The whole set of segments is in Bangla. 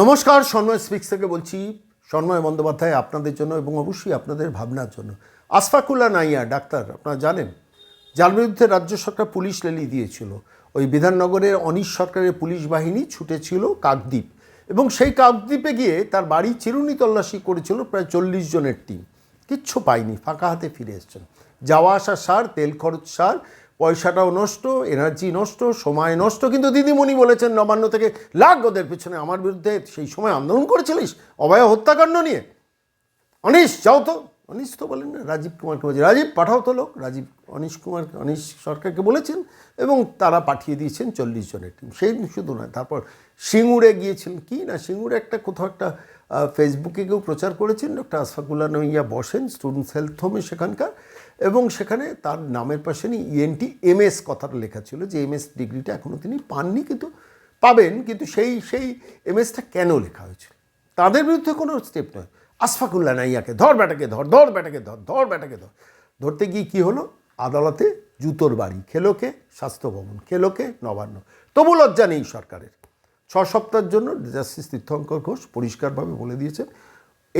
নমস্কার, সন্ময় স্পিক্স থেকে বলছি। সন্ময় বন্দ্যোপাধ্যায় আপনাদের জন্য এবং অবশ্যই আপনাদের ভাবনার জন্য। আসফাকুল্লা নাইয়া, ডাক্তার, আপনারা জানেন? যার বিরুদ্ধে রাজ্য সরকার পুলিশ লেলি দিয়েছিল। ওই বিধাননগরের অনিশ সরকারের পুলিশ বাহিনী ছুটেছিল কাকদ্বীপ এবং সেই কাকদ্বীপে গিয়ে তার বাড়ি চিরুনি তল্লাশি করেছিল প্রায় চল্লিশ জনের টিম কিচ্ছু পায়নি, ফাঁকা হাতে ফিরে এসছেন। যাওয়া আসা সার, তেল খরচ সার পয়সাটাও নষ্ট এনার্জি নষ্ট, সময় নষ্ট। কিন্তু দিদিমণি বলেছেন নবান্ন থেকে লাখ ওদের পেছনে। আমার বিরুদ্ধে সেই সময় আন্দোলন করেছিলিস? অভয় হত্যাকাণ্ড নিয়ে। অনিশ, যাও তো। অনিশ তো বলেন না, রাজীব কুমারকে বলছে। রাজীব, পাঠাও তো লোক। রাজীব, অনিশ কুমার অনিশ সরকারকে বলেছেন এবং তারা পাঠিয়ে দিয়েছেন চল্লিশ জনের টিম সেই শুধু নয়, তারপর সিঙ্গুরে গিয়েছিলেন কি না? সিঙ্গুরে একটা কোথাও একটা ফেসবুকে কেউ প্রচার করেছেন। ডক্টর আসফাকুল্লা নইয়া বসেন স্টুডেন্টস হেলথ হোমে সেখানকার। এবং সেখানে তার নামের পাশে E ইএনটি এমএস কথাটা লেখা ছিল যে এমএস ডিগ্রিটা এখনও তিনি পাননি কিন্তু পাবেন, কিন্তু সেই সেই এমএসটা কেন লেখা হয়েছিল? তাদের বিরুদ্ধে কোনো স্টেপ নয়। আসফাকুল্লা নাইয়াকে ধর বেটাকে ধর ধর বেটাকে ধর ধর বেটাকে ধর। ধরতে গিয়ে কী হলো? আদালতে জুতোর বাড়ি খেলোকে স্বাস্থ্য ভবন খেলোকে নবান্ন। তবু লজ্জা নেই সরকারের। ছ সপ্তাহের জন্য জাস্টিস তীর্থঙ্কর ঘোষ পরিষ্কারভাবে বলে দিয়েছেন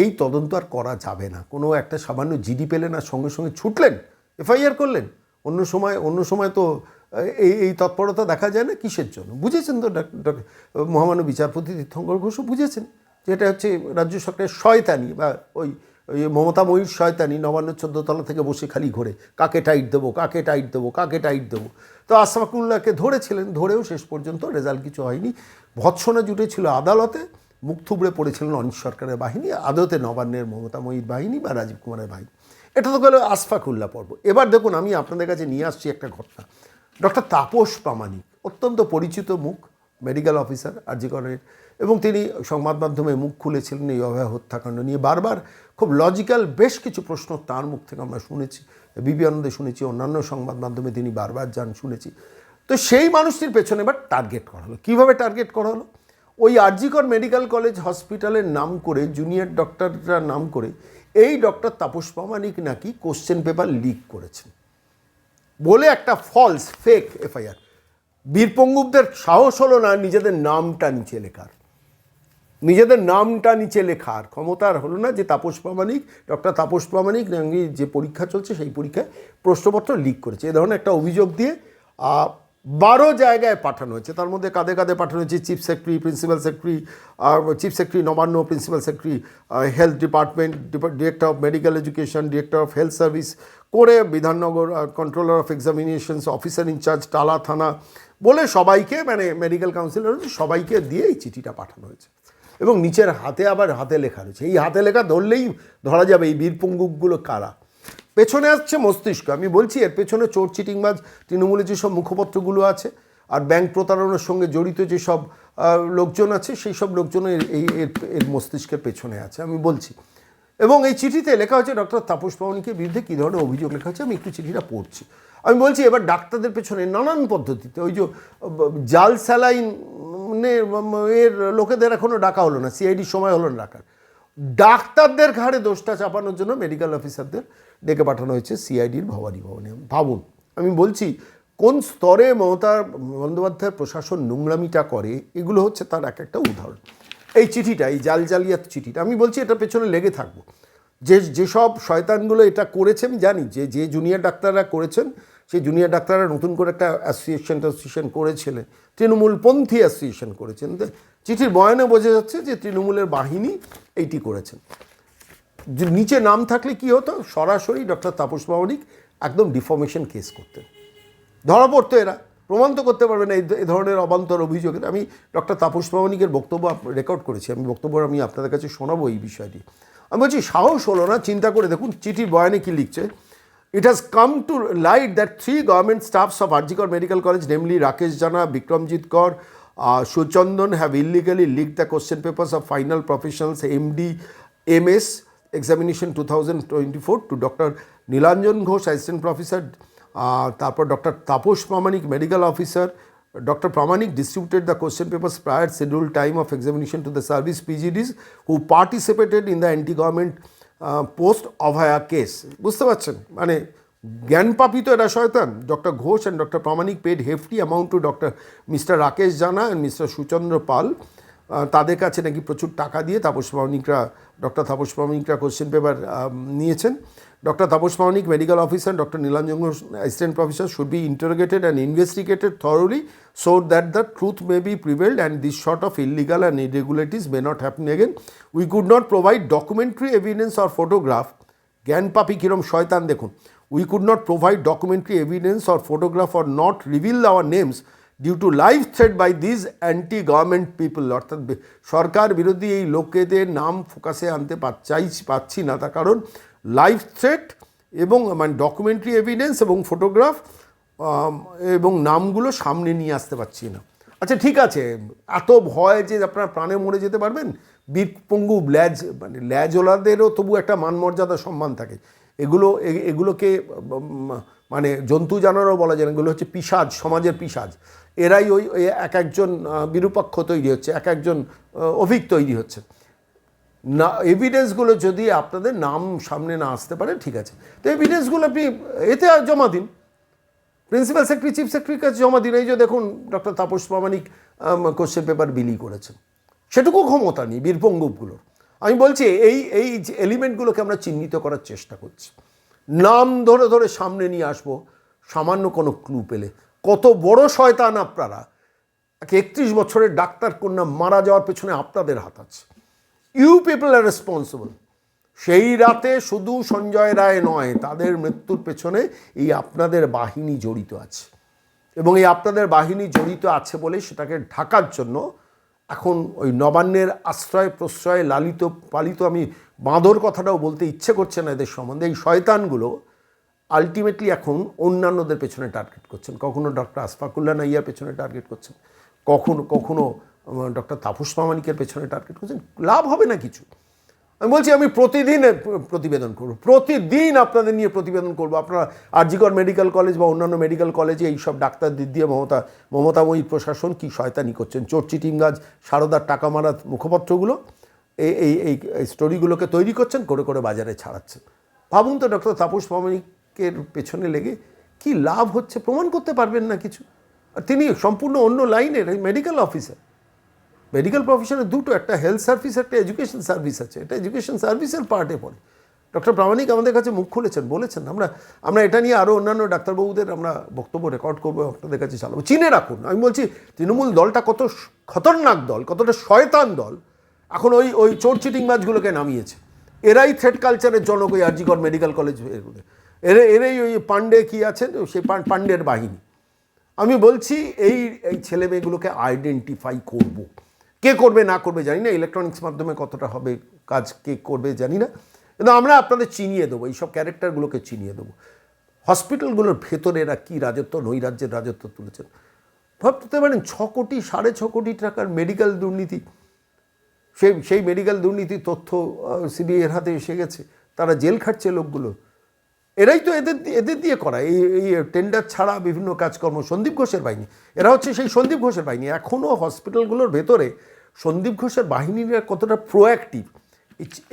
এই তদন্ত আর করা যাবে না। কোনো একটা সামান্য জিডি পেলেন আর সঙ্গে সঙ্গে ছুটলেন, এফআইআর করলেন। অন্য সময় অন্য সময় তো এই এই তৎপরতা দেখা যায় না কিসের জন্য? বুঝেছেন তো মহামান্য বিচারপতি তীর্থঙ্কর ঘোষও বুঝেছেন। যেটা হচ্ছে রাজ্য সরকারের শয়তানি বা ওই ওই মমতা মমতাময়ীর শয়তানি নবান্ন চোদ্দতলা থেকে বসে খালি ঘোরে। কাকে টাইট দেবো, কাকে টাইট দেবো, কাকে টাইট দেবো? তো আশফাকুল্লাহকে ধরেছিলেন, ধরেও শেষ পর্যন্ত রেজাল্ট কিছু হয়নি। ভৎসনা জুটেছিল আদালতে। মুখ থুবড়ে পড়েছিলেন অনিশ সরকারের বাহিনী আদতে নবান্নের মমতাময়ীর বাহিনী বা রাজীব কুমারের বাহিনী। এটা তো গেল আশফাকুল্লাহ পর্ব। এবার দেখুন, আমি আপনাদের কাছে নিয়ে আসছি একটা ঘটনা। ডক্টর তাপস প্রামাণিক অত্যন্ত পরিচিত মুখ, মেডিকেল অফিসার, আরজিকরের, এবং তিনি সংবাদ মাধ্যমে মুখ খুলেছিলেন এই অভয় হত্যাকাণ্ড নিয়ে। বারবার খুব লজিক্যাল বেশ কিছু প্রশ্ন তার মুখ থেকে আমরা শুনেছি, বিবি আনন্দে শুনেছি, অন্যান্য সংবাদ মাধ্যমে তিনি বারবার যান শুনেছি। তো সেই মানুষটির পেছনে এবার টার্গেট করা হলো। কীভাবে টার্গেট করা হলো? ওই আরজিকর মেডিকেল কলেজ হসপিটালের নাম করে, জুনিয়র ডক্টররা নাম করে, এই ডক্টর তাপস প্রামাণিক নাকি কোশ্চেন পেপার লিক করেছেন। বলে একটা ফলস ফেক এফআইআর বীরপঙ্গুবদের সাহস হলো না নিজেদের নামটা নিচে লেখার। নিজেদের নামটা নিচে লেখার। ক্ষমতার হলো না যে তাপস প্রামাণিক, ডক্টর তাপস প্রামাণিক যে পরীক্ষা চলছে সেই পরীক্ষায় প্রশ্নপত্র লিক করেছে। এ ধরনের একটা অভিযোগ দিয়ে বারো জায়গায় পাঠানো হয়েছে। তার মধ্যে কাঁধে কাঁধে পাঠানো হয়েছে chief secretary principal secretary chief secretary Nabanna principal secretary health department director of medical education director of health service করে Bidhannagar controller of examinations officer in charge Tala থানা বলে সবাইকে মানে মেডিকেল কাউন্সিলর সবাইকে দিয়ে এই চিঠিটা পাঠানো হয়েছে। এবং নিচের হাতে আবার হাতে লেখা রয়েছে। এই হাতে লেখা ধরলেই ধরা যাবে এই বীরপঙ্গুকগুলো কারা। পেছনে আসছে মস্তিষ্ক। আমি বলছি, এর পেছনে চোর, চিটিংবাজ, তৃণমূলের যেসব মুখপত্রগুলো আছে আর ব্যাংক প্রতারণার সঙ্গে জড়িত যেসব লোকজন আছে সেই সব লোকজনের এই, এর মস্তিষ্কের পেছনে আছে, আমি বলছি। এবং এই চিঠিতে লেখা হচ্ছে ডক্টর তাপস পাবনকে বিরুদ্ধে কী ধরনের অভিযোগ লেখা হচ্ছে আমি একটু চিঠিটা পড়ছি। আমি বলছি, এবার ডাক্তারদের পেছনে নানান পদ্ধতিতে, ওই যে জাল স্যালাইন এর লোকেদের এখনও ডাকা হলো না, সিআইডির সময় হলো না ডাকার। ডাক্তারদের ঘাড়ে দোষটা চাপানোর জন্য মেডিকেল অফিসারদের ডেকে পাঠানো হয়েছে সিআইডির ভবানী ভবনে। ভাবুন, আমি বলছি, কোন স্তরে মমতা বন্দ্যোপাধ্যায়ের প্রশাসন নোংরামিটা করে, এগুলো হচ্ছে তার এক একটা উদাহরণ। এই চিঠিটা, এই জাল জালিয়াত চিঠিটা, আমি বলছি এটা পেছনে লেগে থাকব। যে যেসব শয়তানগুলো এটা করেছে, আমি জানি, যে যে জুনিয়র ডাক্তাররা করেছেন, সেই জুনিয়র ডাক্তাররা নতুন করে একটা অ্যাসোসিয়েশন অ্যাসোসিয়েশন করেছিলেন, তৃণমূলপন্থী অ্যাসোসিয়েশন করেছেন। চিঠির বয়ানে বোঝা যাচ্ছে যে তৃণমূলের বাহিনী এইটি করেছেন। নিচে নাম থাকলে কি হতো? সরাসরি ডক্টর তাপস মামনিক একদম ডিফর্মেশন কেস করতেন। ধরা পড়তো এরা। প্রমাণ তো করতে পারবে না এই ধরনের অবান্তর অভিযোগের। আমি ডক্টর তাপস মামনিকের বক্তব্য রেকর্ড করেছি। আমি বক্তব্য আমি আপনাদের কাছে শোনাবো এই বিষয়টি। আমি বলছি, সাহস হলো না, চিন্তা করে দেখুন, চিঠির বয়ানে কি লিখছে? It has come to light that three government staffs of RG Kar medical college namely Rakesh Jana Bikramjit Kar Suchandan have illegally leak the question papers of final professionals two thousand twenty 2024 to doctor Nilanjan Ghosh assistant professor তারপর doctor Tapas Pramanik medical officer doctor Pramanik distributed the question papers prior scheduled time of examination to the service PGDs who participated in the anti-government uh, post Abhaya case বুঝতে পারছেন? মানে জ্ঞান পাপিত এরা শয়তান। Doctor Ghosh and doctor Pramanik paid hefty amount to doctor mister Rakesh Jana and mister Suchandra পাল তাদের কাছে নাকি প্রচুর টাকা দিয়ে তাপস মামনিকরা ডক্টর তাপস মামনিকরা কোশ্চেন পেপার নিয়েছেন। Doctor Tapas Mamanik medical officer doctor Nilanjan assistant professor should be interrogated and investigated thoroughly so that the truth may be prevailed and this sort of illegal and irregularities may not happen again. We could not provide documentary evidence or photograph জ্ঞান পাপি কিরম শয়তান, দেখুন। We could not provide documentary evidence or photograph or not reveal our names due to life threat by this anti government people অর্থাৎ সরকার বিরোধী এই লোকেদের নাম ফোকাসে আনতে পা- চাই পাচ্ছি না। তার কারণ লাইফ থ্রেট এবং মানে ডকুমেন্টারি এভিডেন্স এবং ফটোগ্রাফ এবং নামগুলো সামনে নিয়ে আসতে পারছি না। আচ্ছা ঠিক আছে। এত ভয় যে আপনার প্রাণে মরে যেতে পারবেন? বীর পঙ্গু, ল্যাজ মানে ল্যাজওয়ালাদেরও তবু একটা মান মর্যাদা সম্মান থাকে। এগুলো এগুলোকে মানে জন্তু জানোয়ারও বলা যায় না। এগুলো হচ্ছে পিসাজ, সমাজের পিসাজ। এরাই ওই এক একজন বিরূপাক্ষ তৈরি হচ্ছে, এক একজন অভিক তৈরি হচ্ছে। না এভিডেন্সগুলো যদি আপনাদের নাম সামনে না আসতে পারে, ঠিক আছে। তো এভিডেন্সগুলো আপনি, এতে জমা দিন। প্রিন্সিপাল সেক্রেটারি চিফ সেক্রেটারির কাছে জমা দিন। এই যে দেখুন doctor Tapas Pramanik question paper বিলি করেছেন। সেটুকু ক্ষমতা নেই বীরপঙ্গুপগুলোর আমি বলছি, এই এই এলিমেন্টগুলোকে আমরা চিহ্নিত করার চেষ্টা করছি। নাম ধরে ধরে সামনে নিয়ে আসব, সামান্য কোনো ক্লু পেলে। কত বড় শয়তান আপনারা? এক একত্রিশ বছরের ডাক্তার কন্যা মারা যাওয়ার পেছনে আপনাদের হাত আছে। ইউ পিপল আর রেসপন্সিবল সেই রাতে শুধু সঞ্জয় রায় নয়, তাদের মৃত্যুর পেছনে এই আপনাদের বাহিনী জড়িত আছে। এবং এই আপনাদের বাহিনী জড়িত আছে বলে সেটাকে ঢাকার জন্য এখন ওই নবান্নের আশ্রয় প্রশ্রয় লালিত পালিত আমি বাঁদর কথাটাও বলতে ইচ্ছে করছে না এদের সম্বন্ধে। এই শয়তানগুলো আলটিমেটলি এখন অন্যান্যদের পেছনে টার্গেট করছেন। কখনো ডক্টর আসফাকুল্লা নাইয়ার পেছনে টার্গেট করছেন। কখনো কখনো ডক্টর তাপস প্রামাণিকের পেছনে টার্গেট করছেন। লাভ হবে না কিছু। আমি বলছি, আমি প্রতিদিন প্রতিবেদন করব। প্রতিদিন আপনাদের নিয়ে প্রতিবেদন করব। আপনারা আরজিকর মেডিকেল কলেজ বা অন্যান্য মেডিকেল কলেজে এইসব ডাক্তারদের দিয়ে মমতা, মমতাময়ী প্রশাসন কি শয়তানি করছেন। চোরচিটিং গাছ সারদার টাকা মারা মুখপত্রগুলো এই এই এই স্টোরিগুলোকে তৈরি করছেন, করে করে বাজারে ছাড়াচ্ছেন। ভাবুন তো ডক্টর তাপস প্রামাণিকের পেছনে লেগে কি লাভ হচ্ছে? প্রমাণ করতে পারবেন না কিছু। আর তিনি সম্পূর্ণ অন্য লাইনের মেডিকেল অফিসার মেডিকেল প্রফেশনে দুটো, একটা হেলথ সার্ভিস একটা এডুকেশন সার্ভিস আছে। এটা এডুকেশন সার্ভিসের পার্টে পড়ে। ডক্টর প্রামাণিক আমাদের কাছে মুখ খুলেছেন, বলেছেন, আমরা আমরা এটা নিয়ে আরও অন্যান্য ডাক্তারবাবুদের আমরা বক্তব্য রেকর্ড করব, আপনাদের কাছে চালাবো চিনে রাখুন। আমি বলছি, তৃণমূল দলটা কত খতরনাক দল, কতটা শয়তান দল, এখন ওই ওই চোর চিটিং মাছগুলোকে নামিয়েছে। এরাই থ্রেড কালচারের জনক ওই আরজিগড় মেডিকেল কলেজ এরা, এরাই ওই পান্ডে কি আছেন? সেই পাণ্ডের বাহিনী। আমি বলছি, এই এই ছেলে মেয়েগুলোকে আইডেন্টিফাই করব। কে করবে, না করবে জানি না। ইলেকট্রনিক্স মাধ্যমে কতটা হবে, কাজ কে করবে জানি না। কিন্তু আমরা আপনাদের চিনিয়ে দেবো, এইসব ক্যারেক্টারগুলোকে চিনিয়ে দেবো। হসপিটালগুলোর ভেতরে এরা কী রাজত্ব, নৈরাজ্যের রাজত্ব তুলেছেন? ভাবতে পারেন, ছ কোটি, সাড়ে ছ কোটি টাকার মেডিকেল দুর্নীতি। সেই সেই মেডিকেল দুর্নীতির তথ্য সিবিআই এর হাতে এসে গেছে। তারা জেল খাটছে লোকগুলো। এরাই তো এদের এদের দিয়ে করা এই এই টেন্ডার ছাড়া বিভিন্ন কাজকর্ম সন্দীপ ঘোষের বাহিনী। এরা হচ্ছে সেই সন্দীপ ঘোষের বাহিনী। এখনও হসপিটালগুলোর ভেতরে সন্দীপ ঘোষের বাহিনীরা কতটা প্রোঅ্যাক্টিভ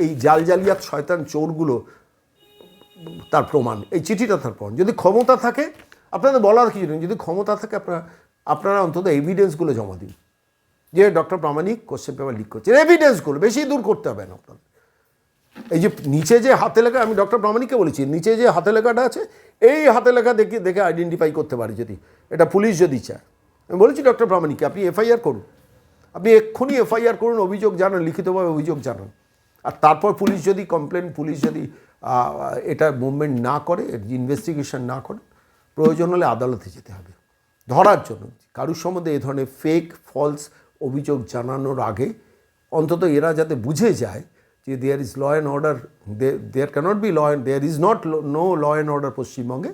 এই জাল জালিয়াত শয়তান চোরগুলো, তার প্রমাণ, এই চিঠিটা তার প্রমাণ। যদি ক্ষমতা থাকে, আপনাদের বলার কিছু নেই। যদি ক্ষমতা থাকে, আপনারা আপনারা অন্তত এভিডেন্সগুলো জমা দিন। যে doctor Pramanik question paper leak করছেন এভিডেন্সগুলো বেশি দূর করতে হবে না আপনাদের। এই যে নিচে যে হাতে লেখা, আমি ডক্টর প্রামাণিককে বলেছি, নিচে যে হাতে লেখাটা আছে, এই হাতে লেখা দেখে দেখে আইডেন্টিফাই করতে পারে যদি। এটা পুলিশ যদি চায়। আমি বলেছি, ডক্টর প্রামাণিককে, আপনি এফআইআর করুন। আপনি এক্ষুনি এফআইআর করুন, অভিযোগ জানান, লিখিতভাবে অভিযোগ জানান। আর তারপর পুলিশ যদি কমপ্লেন পুলিশ যদি এটা মুভমেন্ট না করে ইনভেস্টিগেশন না করে, প্রয়োজন হলে আদালতে যেতে হবে। ধরার জন্য, কারুর সম্বন্ধে এ ধরনের ফেক ফলস অভিযোগ জানানোর আগে অন্তত এরা যাতে বুঝে যায় যে there is law and order there cannot be law and there is not no law and order পশ্চিমবঙ্গে,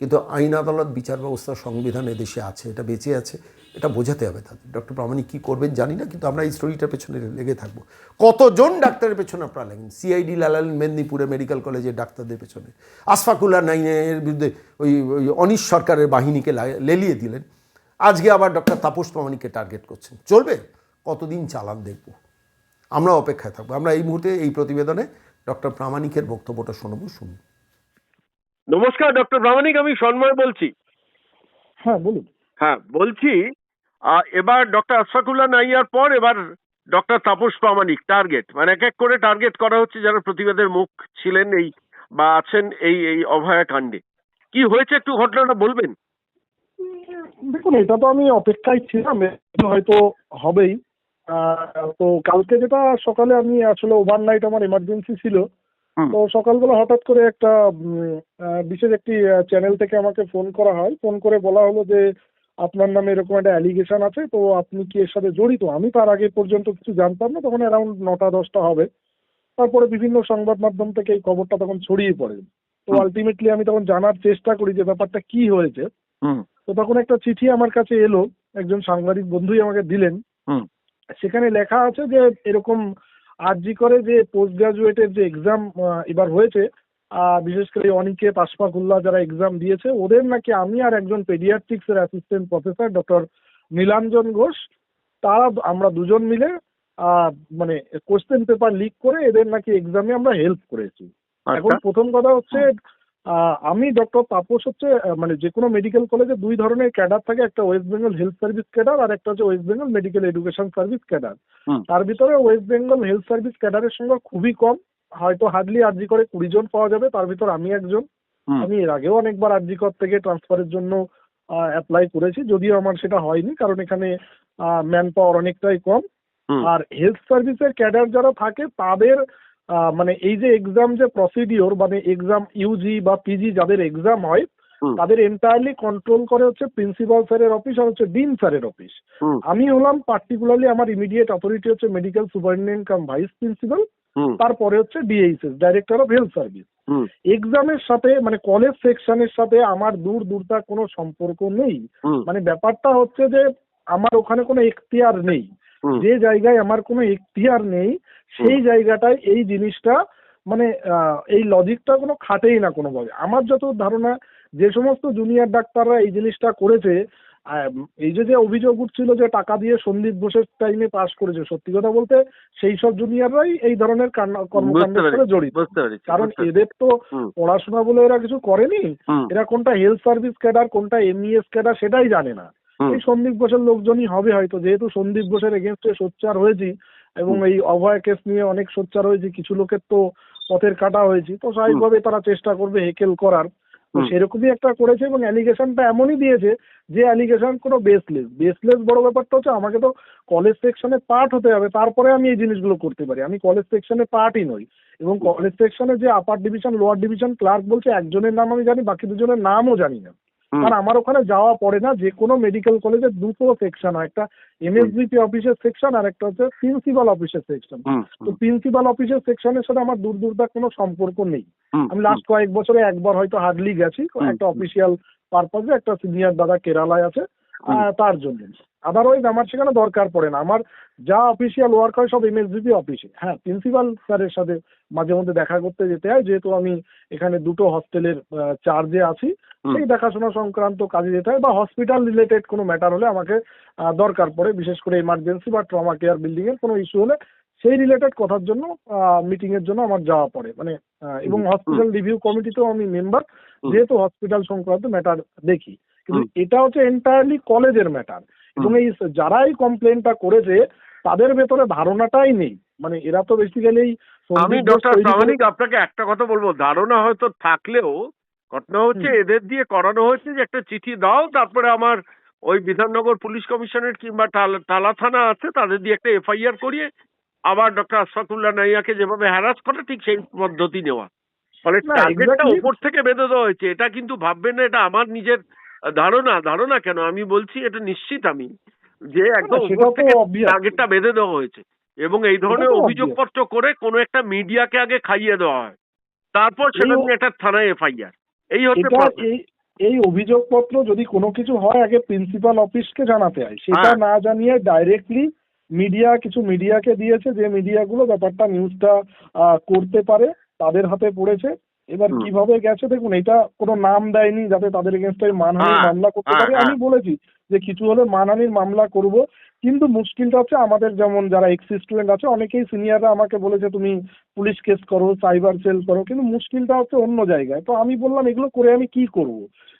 কিন্তু আইন আদালত, বিচার ব্যবস্থা, সংবিধান এদেশে আছে, এটা বেঁচে আছে, এটা বোঝাতে হবে তাদের। ডক্টর প্রামাণিক কী করবেন জানি না, কিন্তু আমরা এই স্টোরিটার পেছনে লেগে থাকব। কতজন ডাক্তারের পেছনে আপনারা লাগেন সিআইডি লালাল, মেদিনীপুরে মেডিকেল কলেজের ডাক্তারদের পেছনে। আশফাকুল্লা নাইনের বিরুদ্ধে ওই ওই অনিশ সরকারের বাহিনীকে লেলিয়ে দিলেন। আজকে আবার ডক্টর তাপস প্রামাণিককে টার্গেট করছেন। চলবে? কতদিন চালান দেখব। আমরা অপেক্ষায় থাকব। আমরা এই মুহূর্তে এই প্রতিবেদনে ডক্টর প্রামাণিকের বক্তব্যটা শুনব শুনুন। নমস্কার ডক্টর প্রামাণিক আমি সন্ময় বলছি। হ্যাঁ বলুন। হ্যাঁ বলছি এবার ডক্টর আশফাকুল্লাহ নাইয়ার পর এবার ডক্টর তাপস প্রামাণিক টার্গেট। মানে এক এক করে টার্গেট করা হচ্ছে যারা প্রতিবাদের মুখ ছিলেন এই বা আছেন এই এই অভয়া কাণ্ডে। কি হয়েছে একটু ঘটনাটা বলবেন? দেখুন এটা তো আমি অপেক্ষায় ছিলাম হয়তো হবেই। তো কালকে যেটা সকালে আমি আসলে ওভারনাইট আমার এমার্জেন্সি ছিল তো সকালবেলা হঠাৎ করে একটা বিশেষ একটি চ্যানেল থেকে আমাকে ফোন করা হয়। ফোন করে বলা হলো যে আপনার নামে এরকম একটা অ্যালিগেশন আছে তো আপনি কি এর সাথে জড়িত? আমি তার আগে পর্যন্ত কিছু জানতাম না তখন অ্যারাউন্ড নটা দশটা হবে। তারপরে বিভিন্ন সংবাদ মাধ্যম থেকে এই খবরটা তখন ছড়িয়ে পড়ে। তো। আলটিমেটলি আমি তখন জানার চেষ্টা করি যে ব্যাপারটা কি হয়েছে। হুম। তো তখন একটা চিঠি আমার কাছে এলো একজন সাংবাদিক বন্ধুই আমাকে দিলেন। হুম। সেখানে লেখা আছে যে এরকম আরজি করে যে পোস্ট গ্রাজুয়েটের যে এক্সাম এবার হয়েছে বিশেষ করে অনিকে পাশপাকুল্লা যারা এক্সাম দিয়েছে ওদের নাকি আমি আর একজন পেডিয়াট্রিক্স এর assistant professor doctor Nilanjan Ghosh তারা আমরা দুজন মিলে আহ, মানে কোশ্চেন পেপার লিক করে এদের নাকি এক্সামে আমরা হেল্প করেছি। এখন আচ্ছা প্রথম কথা হচ্ছে আহ, আমি ডক্টর তাপস হচ্ছে মানে যে কোনো মেডিকেল কলেজে দুই ধরনের ক্যাডার থাকে একটা West Bengal health service cadre আর একটা হচ্ছে West Bengal medical education service cadre. তার ভিতরে ওয়েস্ট বেঙ্গল হেলথ সার্ভিস ক্যাডারের সংখ্যা খুবই কম হয়তো হার্ডলি আরজি করে কুড়ি জন পাওয়া যাবে তার ভিতর আমি একজন। আমি এর আগেও অনেকবার আরজি কর থেকে ট্রান্সফারের জন্য অ্যাপ্লাই করেছি যদিও আমার সেটা হয়নি কারণ এখানে ম্যান পাওয়ার অনেকটাই কম। আর হেলথ সার্ভিসের ক্যাডার যারা থাকে তাদের মানে এই যে এক্সাম যে প্রসিডিওর মানে এক্সাম ইউজি বা পিজি যাদের এক্সাম হয় তাদের এন্টায়ারলি কন্ট্রোল করে হচ্ছে প্রিন্সিপাল স্যারের অফিস আর হচ্ছে ডিন স্যারের অফিস আমি হলাম পার্টিকুলারলি আমার ইমিডিয়েট অথরিটি হচ্ছে medical superintendent cum vice principal তারপরে হচ্ছে DHS director of health service এক্সামের সাথে মানে কলেজ সেকশনের সাথে আমার দূর দূরতা কোনো সম্পর্ক নেই। মানে ব্যাপারটা হচ্ছে যে আমার ওখানে কোনো এখতিয়ার নেই। যে জায়গায় আমার কোনো এখতিয়ার নেই সেই জায়গাটায় এই জিনিসটা মানে এই লজিকটা কোনো খাটেই না কোনোভাবে। আমার যত ধারণা যে সমস্ত জুনিয়র ডাক্তাররা এই জিনিসটা করেছে এই যে যে অভিযোগ উঠছিল যে টাকা দিয়ে সন্দীপ ঘোষের টাইমে পাস করেছে সত্যি কথা বলতে সেই সব জুনিয়ররাই এই ধরনের কর্মকাণ্ডের সাথে জড়িত। কারণ এদের তো পড়াশোনা বলে এরা কিছু করেনি। এরা কোনটা হেলথ সার্ভিস ক্যাডার কোনটা এমইএস ক্যাডার সেটাই জানে না। এই সন্দীপ ঘোষের লোকজনই হবে হয়তো যেহেতু সন্দীপ ঘোষের এগেনস্টে সোচ্চার হয়েছি এবং এই অভয় কেস নিয়ে অনেক সোচ্চার হয়েছি কিছু লোকের তো পথের কাটা হয়েছি তো স্বাভাবিকভাবে তারা চেষ্টা করবে হেকেল করার। তো সেরকমই একটা করেছে এবং অ্যালিগেশনটা এমনই দিয়েছে যে অ্যালিগেশন কোনো বেসলেস বেসলেস বড় ব্যাপারটা হচ্ছে আমাকে তো কলেজ সেকশনে পার্ট হতে হবে তারপরে আমি এই জিনিসগুলো করতে পারি। আমি কলেজ সেকশনে পার্টই নই এবং কলেজ সেকশনে যে upper division lower division clerk বলছে একজনের নাম আমি জানি বাকি দুজনের নামও জানি না। কারণ আমার ওখানে যাওয়া পড়ে না যে কোনো মেডিকেল কলেজে দুটো সেকশন হয় একটা এমএসবিপি অফিসের সেকশন আর একটা হচ্ছে প্রিন্সিপাল অফিসের সেকশন তো প্রিন্সিপাল অফিসের সেকশনের সাথে আমার দূর দূরদার কোনো সম্পর্ক নেই। আমি লাস্ট কয়েক বছরে একবার হয়তো হার্ডলি গেছি একটা অফিসিয়াল পারপাজে একটা সিনিয়র দাদা কেরালায় আছে। তার জন্য। আদারওয়াইজ আমার সেখানে দরকার পড়ে না। আমার যা অফিসিয়াল ওয়ার্ক হয় সব এমএসবিপি অফিসে হ্যাঁ প্রিন্সিপাল স্যারের সাথে মাঝে মধ্যে দেখা করতে যেতে হয়। যেহেতু আমি এখানে দুটো হস্টেলের চার্জে আছি সেই দেখাশোনা সংক্রান্ত কাজে যেতে হয় বা হসপিটাল রিলেটেড কোনো ম্যাটার হলে আমাকে দরকার পড়ে। বিশেষ করে এমার্জেন্সি বা ট্রমা কেয়ার বিল্ডিং এর কোনো ইস্যু হলে সেই রিলেটেড কথার জন্য মিটিং এর জন্য আমার যাওয়া পড়ে। মানে এবং হসপিটাল রিভিউ কমিটিতেও আমি মেম্বার যেহেতু হসপিটাল সংক্রান্ত ম্যাটার দেখি। কিন্তু এটা হচ্ছে এন্টায়ারলি কলেজের ম্যাটার এবং এই যারাই কমপ্লেনটা করেছে তাদের ভেতরে ধারণাটাই নেই। মানে এরা তো বেসিক্যালি আমি ডক্টর প্রামাণিক আপনাকে একটা কথা বলব। ধারণা হয়তো থাকলেও ঘটনা হচ্ছে এদের দিয়ে করানো হয়েছে যে একটা চিঠি দাও তারপরে আমার ওই বিধাননগর পুলিশ কমিশনের কিংবা টালা- টালা থানা আছে তাদের দিয়ে একটা এফআইআর করিয়ে আবার ডক্টর আশফাকুল্লাহ নাইয়াকে যেভাবে হ্যারাস করে ঠিক সেই পদ্ধতি নেওয়া। ফলে টার্গেটটা উপর থেকে বেঁধে দেওয়া হয়েছে। এটা কিন্তু ভাববেন না এটা আমার নিজের ধারণা ধারণা কেন আমি বলছি এটা নিশ্চিত আমি যে একদম উপর থেকে। টার্গেটটা বেঁধে দেওয়া হয়েছে এবং এই ধরনের। অভিযোগপত্র করে কোনো একটা মিডিয়াকে আগে খাইয়ে দেওয়া হয় তারপর সেটা নিয়ে একটা থানায় এফআইআর এই হচ্ছে এই অভিযোগপত্র যদি কোনো কিছু হয় আগে প্রিন্সিপাল অফিসকে জানাতে হয় সেটা হ্যাঁ। না জানিয়ে ডাইরেক্টলি মিডিয়া কিছু মিডিয়াকে দিয়েছে যে মিডিয়াগুলো ব্যাপারটা নিউজটা করতে পারে তাদের হাতে পড়েছে এবার কীভাবে গেছে দেখুন এটা কোনো নাম দেয়নি যাতে তাদের এগেনস্টে মানহানির হ্যাঁ, মামলা করতে হ্যাঁ, পারে হ্যাঁ। আমি বলেছি যে কিছু হলে মানহানির মামলা করব কিন্তু মুশকিলটা হচ্ছে আমাদের যেমন যারা এক্স স্টুডেন্ট আছে অনেকেই সিনিয়ররা আমাকে বলেছে তুমি পুলিশ কেস করো সাইবার সেল করো। কিন্তু মুশকিলটা হচ্ছে অন্য জায়গায়। তো আমি বললাম এগুলো করে আমি কি করব?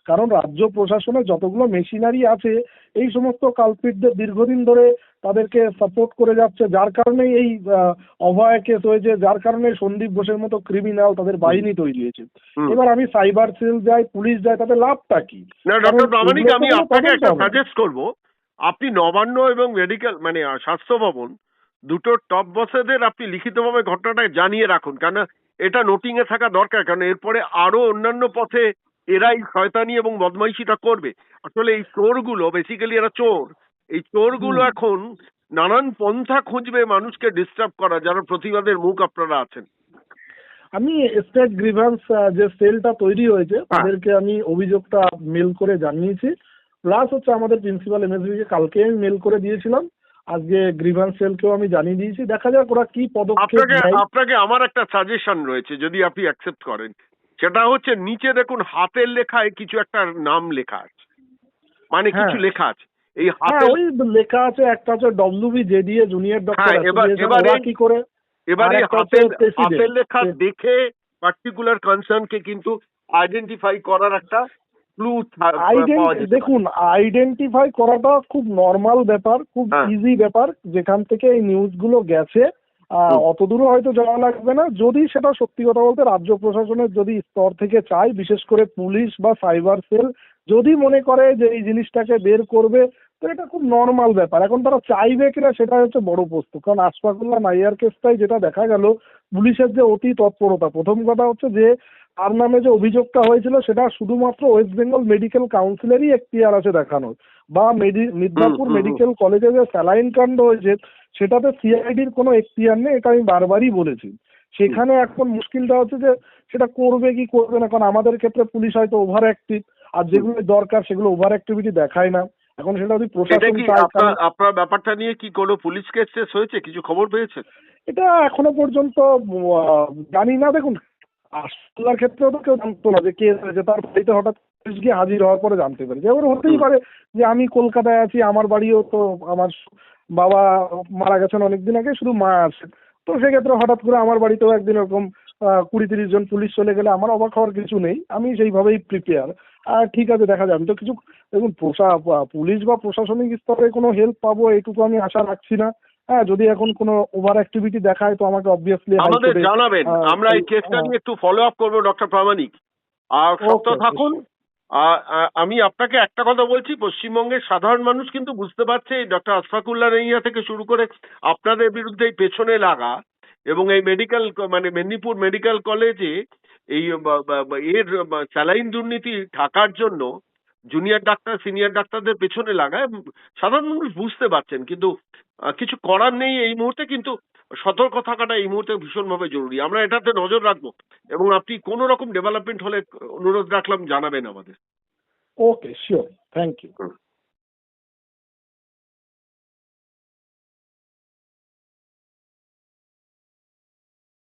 কারণ রাজ্য প্রশাসনের যতগুলো মেশিনারি আছে এই সমস্ত কালপিটদের দীর্ঘদিন ধরে তাদেরকে সাপোর্ট করে যাচ্ছে যার কারণে এই অভয় কেস হয়েছে যার কারণে সন্দীপ ঘোষের মতো ক্রিমিনাল তাদের বাহিনী তৈরি হয়েছে। এবার আমি সাইবার সেল যাই পুলিশ যাই তাতে লাভটা কি? না ডক্টর প্রামাণিক আমি আপনাকে একটা সাজেস্ট করব। আপনি নবান্ন এবং মেডিকেল মানে স্বাস্থ্য ভবন দুটো টপ বসেদের আপনি লিখিতভাবে ঘটনাটা জানিয়ে রাখুন। কেন এটা নোটিং এ থাকা দরকার কারণ এরপরে আরও অন্যান্য পথে এরাই শয়তানি এবং বদমাইশিটা করবে। আসলে এই চোরগুলো বেসিক্যালি এরা চোর। এই চোরগুলো এখন নানান পন্থা খুঁজবে মানুষকে ডিস্টার্ব করা যারা প্রতিবাদের মুখ আপনারা আছেন। আমি স্টেট গ্রিভান্স যে সেলটা তৈরি হয়েছে তাদেরকে আমি অভিযোগটা মেল করে জানিয়েছি। প্লাস হচ্ছে আমাদের প্রিন্সিপাল এমএসবি কে কালকে আমি মেল করে দিয়েছিলাম। আজকে গ্রিভান্স সেলকেও আমি জানিয়ে দিয়েছি। দেখা যাক ওরা কি পদক্ষেপ আপনাকে আপনাকে আমার একটা সাজেশন রয়েছে যদি আপনি অ্যাকসেপ্ট করেন। সেটা হচ্ছে নিচে দেখুন হাতের লেখায় কিছু একটা নাম লেখা আছে। মানে হ্যাঁ। কিছু লেখা আছে। এই হ্যাঁ হাতের ওই লেখা আছে একটা হচ্ছে ডব্লিউবি জেডিএ জুনিয়র ডক্টর এবার- এবারে- কি করে? এবারে হাতের হাতের লেখা দেখে পার্টিকুলার কনসার্নকে কিন্তু আইডেন্টিফাই করার একটা ক্লু দেখুন আইডেন্টিফাই করাটা খুব নর্মাল ব্যাপার খুব হ্যাঁ। ইজি ব্যাপার যেখান থেকে এই নিউজগুলো গেছে। অত দূরও হয়তো যাওয়া লাগবে না। যদি সেটা সত্যি কথা বলতে রাজ্য প্রশাসনের যদি স্তর থেকে চায় বিশেষ করে পুলিশ বা সাইবার সেল যদি মনে করে যে এই জিনিসটাকে বের করবে তো এটা খুব নর্মাল ব্যাপার। এখন তারা চাইবে কিনা সেটা হচ্ছে বড় প্রশ্ন। কারণ আশফাকুল্লাহ নাইয়ার কেসটাই যেটা দেখা গেল পুলিশের যে অতি তৎপরতা। প্রথম কথা হচ্ছে যে তার নামে যে অভিযোগটা হয়েছিল সেটা শুধুমাত্র ওয়েস্ট বেঙ্গল মেডিকেল কাউন্সিলেরই এখতিয়ার আছে দেখানোর। বা মেডি মিদনাপুর। মেডিকেল কলেজে যে স্যালাইন কাণ্ড হয়েছে সেটাতে সিআইডির কোনো এখতিয়ার নেই এটা আমি বারবারই বলেছি। সেখানে এখন মুশকিলটা হচ্ছে যে সেটা করবে কি করবে না কারণ আমাদের ক্ষেত্রে পুলিশ হয়তো ওভার অ্যাক্টিভ আর যেগুলো দরকার সেগুলো ওভার অ্যাক্টিভিটি দেখায় না। এখন সেটা যদি প্রশাসন আপনার ব্যাপারটা নিয়ে কি কোনো পুলিশ কেস হয়েছে? কিছু খবর পেয়েছেন? এটা এখনও পর্যন্ত জানি না দেখুন। আসলার ক্ষেত্রেও তো কেউ জানতো না যে কে হয়েছে তার বাড়িতে হঠাৎ পুলিশ গিয়ে হাজির হওয়ার পরে জানতে পেরেছে এবার হতেই পারে যে আমি কলকাতায় আছি আমার বাড়িও তো আমার বাবা মারা গেছেন অনেকদিন আগে শুধু মা আছে তো সেক্ষেত্রে হঠাৎ করে আমার বাড়িতেও একদিন এরকম কুড়ি তিরিশ জন পুলিশ চলে গেলে আমার অবাক হওয়ার কিছু নেই আমি সেইভাবেই প্রিপেয়ার আর ঠিক আছে দেখা যাবে আমি তো কিছু দেখুন প্রশা পুলিশ বা প্রশাসনিক স্তরে কোনো হেল্প পাবো এইটুকু আমি আশা রাখছি না। হ্যাঁ যদি এখন কোনো ওভার অ্যাক্টিভিটি দেখায় তো আমাকে অবভিয়াসলি আমাদের জানাবেন। আমরা এই কেসটা নিয়ে একটু ফলো আপ করব ডক্টর প্রামাণিক। আর শক্ত থাকুন আমি আপনাকে একটা কথা বলছি পশ্চিমবঙ্গের সাধারণ মানুষ কিন্তু বুঝতে পারছে এই ডক্টর আশফাকুল্লাহ রাইয়া থেকে শুরু করে আপনাদের বিরুদ্ধে এই পেছনে লাগা এবং এই মেডিকেল মানে মেদিনীপুর মেডিকেল কলেজে এই এর স্যালাইন দুর্নীতি ঢাকার জন্য জুনিয়র ডাক্তার সিনিয়র ডাক্তারদের পেছনে লাগা সাধারণ মানুষ বুঝতে পারছেন। কিন্তু কিছু করার নেই এই মুহূর্তে কিন্তু সতর্ক থাকাটা এই মুহূর্তে ভীষণভাবে জরুরি। আমরা এটাতে নজর রাখব এবং আপনি কোনো রকম ডেভেলপমেন্ট হলে অনুরোধ রাখলাম জানাবেন আমাদের। Okay sure thank you